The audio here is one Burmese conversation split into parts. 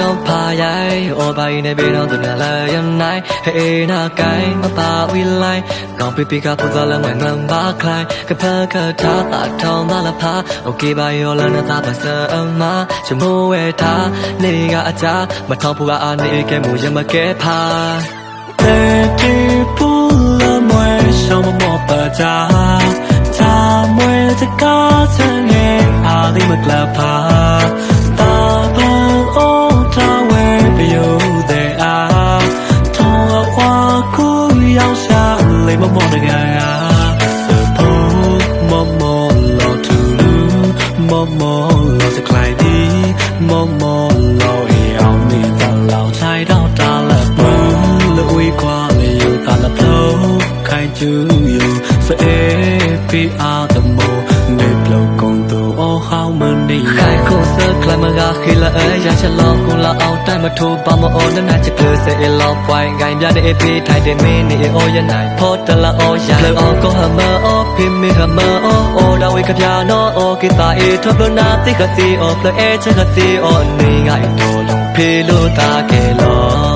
လုံးဖာရိုင်အော်ဘိုင်းနဲ့ဘေးတော့သူများလည်းရနိုင်ဟေးနာကိုင်းမပါဝီလိုက်ကောင်းပြပြကပူဇော်လည်းမငမ်ပါခလိုင်းကဖကထားတာထောင်းသားလည်းဖာโอเคပါရောလည်းနဲ့သာပါစအမချမိုးဝဲထားနေကအကြမထောင်းဖူကအာနေကဲမူရမကဲဖာတဲ့တီပူလမွေရှောင်းမမောပါကြ you for every atom នៅផ្លូវកងទូអូហៅមិននេះខៃខូសើខ្លាមរាខីឡាអេយ៉ាឆ្លងគូឡាអោតែមកធូបាមកអូនណាជិគឺសេអេឡោប៉ៃងៃយ៉ានេអេពីថៃទេមីនេអូយ៉ាណៃផតតឡាអូយ៉ាផ្លូវអូកូហមឺអូភីមីហមឺអូអូដាវីកាយ៉ាណូអូគីតាអេធបលណាទីកាទីអូផ្លូវអេឆាកាទីអូនីងៃតូលងភីលូតាកេឡោ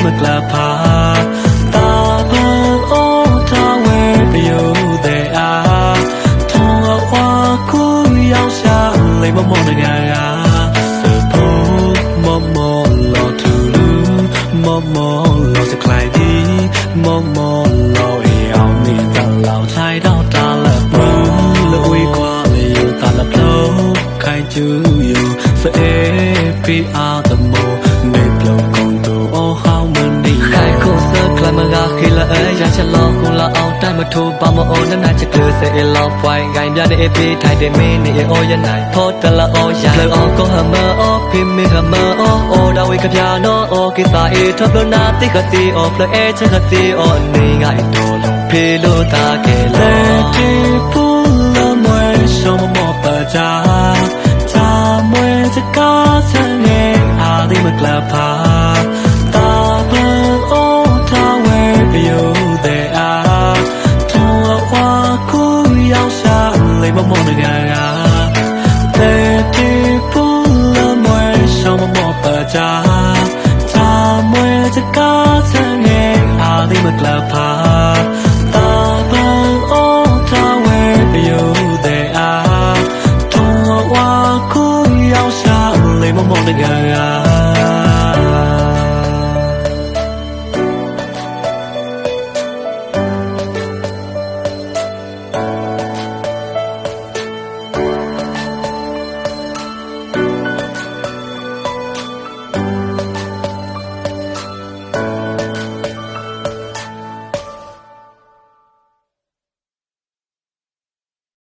a li ma kla pha ta ba o ta we pyo de a thong a wa ku yao sha le mo mo na ga ga se po mo mo lo tu lu mo mo lo sa klai di mo mo lo e ao mi ta lao chai dao ta la pro လဝေးကွာလေယူတာလပလုံးခိုင်ကျူယူစအေးပီအား ထိုးပါမအော်နနာချက်ကစအေလောပွိုင်းဂိုင်းပြတဲ့ဖေးထိုင်တဲ့မင်းနေအော်ရနိုင်ဖော်တလာအော်ရလောအောင်ကောဟမအော်ဖိမေဟမအော်အော်ဒါဝေကပြာနောအော်ကိတာအေထပ်လို့နာတိကစီအော်ဖလဲချက်ကစီအော်နေငါအတော်လုံးဖေးလို့တာကဲလေတီပူ 么么的嘎嘎。泪滴不了抹，笑么么不加，他抹着高层的阿里么个怕。